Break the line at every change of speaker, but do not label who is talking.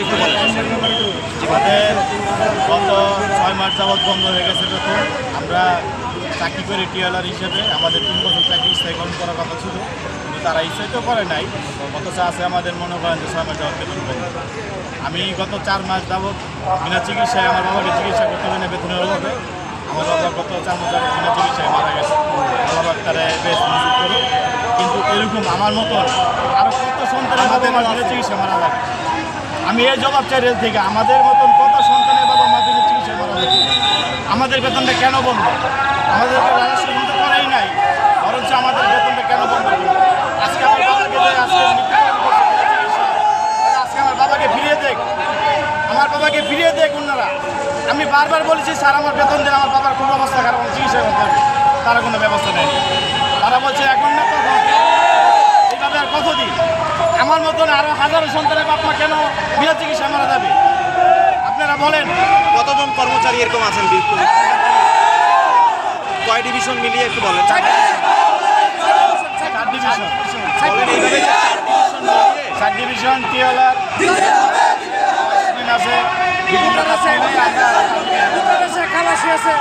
একটু
আমাদের গত ছয় মাস যাবৎ বন্ধ হয়ে গেছে বেতন আমরা চাকরি করে টিএলআর হিসেবে আমাদের তিন বছর চাকরি স্থায়ীকরণ করার কথা ছিল। কিন্তু তারা স্থায়িত করে নাই। অথচ আছে আমাদের মনে করেন যে ছয় মাস যাবৎ বেতন বন্ধ। আমি গত চার মাস যাবৎ বিনা চিকিৎসায় আমার বাবাকে চিকিৎসা করতে হবে না বেতনের অভাবে আমার বাবা গত চার মাস যাবৎ বিনা চিকিৎসায় মারা গেছে। আল্লাহ তারা বেশ মজুর করে কিন্তু এরকম আমার মতন আরও কত সন্তানের বাবা আমার বিনা চিকিৎসা মারা লাগে আমি এই জবাব চাই রেল থেকে। আমাদের মতন কত সন্তানের বাবা মা বিনা চিকিৎসা মারা লাগে আমাদের বেতনটা কেন বন্ধ? আমাদের রাজস্ব বন্ধ করাই নাই, বরঞ্চ আমাদের বেতনটা কেন বন্ধ আজকে আমার বাবাকে আজকে আজকে আমার বাবাকে ফিরিয়ে দেখ। আমার বাবাকে ফিরিয়ে দেখ ওনারা আমি বারবার বলেছি, স্যার, আমার বেতন দেন, আমার বাবার খুব অবস্থা খারাপ চিকিৎসা করতে হবে তারা কোনো ব্যবস্থা নেয়নি। তারা বলছে, এখন না, তখন। এইভাবে আর কতদিন? আমার মতন আরও হাজারো সন্তানের বাপ মা কেন বিনা চিকিৎসা মারা যাবে? আপনারা বলেন।
কতজন কর্মচারী এরকম আছেন কয় ডিভিশন মিলিয়ে একটু বলেন।
চার ডিভিশন।
চার ডিভিশন।
আছে বিভিন্ন আছে।